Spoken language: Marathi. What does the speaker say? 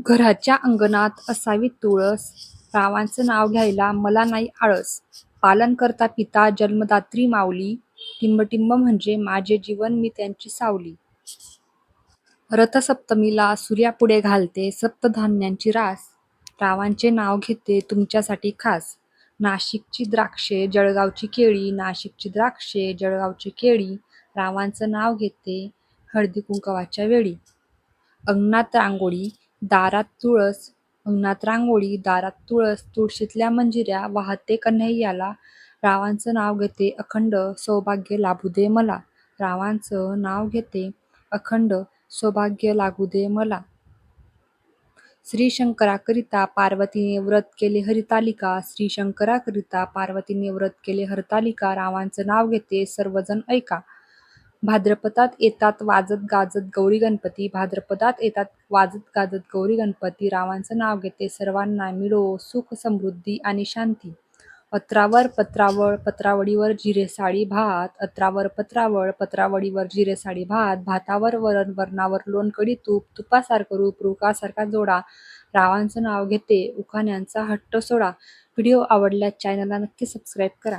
घराच्या अंगणात असावी तुळस, रावांचं नाव घ्यायला मला नाही आळस. पालनकर्ता पिता जन्मदात्री माऊली, टिंबटिंब म्हणजे माझे जीवन मी त्यांची सावली. रथसप्तमीला सूर्यापुढे घालते सप्तधान्यांची रास, रावांचे नाव घेते तुमच्यासाठी खास. नाशिकची द्राक्षे जळगावची केळी नाशिकची द्राक्षे जळगावची केळी रावांचं नाव घेते हळदीकुंकवाच्या वेळी. अंगणात रांगोळी, दारात तुळस अंगणात रांगोळी, दारात तुळस तुळशीतल्या मंजिऱ्या वाहते कन्हैयाला, रावांचं नाव घेते अखंड सौभाग्य लाभू दे मला. रावांचं नाव घेते अखंड सौभाग्य लागू दे मला. श्रीशंकराकरिता पार्वतीने व्रत केले हरितालिका श्रीशंकराकरिता पार्वतीने व्रत केले हरतालिका रावांचं नाव घेते सर्वजण ऐका. भाद्रपदात येतात वाजत गाजत गौरी गणपती भाद्रपदात येतात वाजत गाजत गौरी गणपती रावांचं नाव घेते सर्वांना मिळो सुख समृद्धी आणि शांती. अत्रावर पत्रावळ पत्रावळीवर जिरे साडी भात अत्रावर पत्रावळ पत्रावळीवर जिरे साडी भात भातावर वरण वरणावर लोणकडी तूप तुपासारखं रूप रुखासारखा जोडा रावांचं नाव घेते उखाण्यांचा हट्ट सोडा. व्हिडिओ आवडल्यास चॅनलला नक्की सबस्क्राईब करा.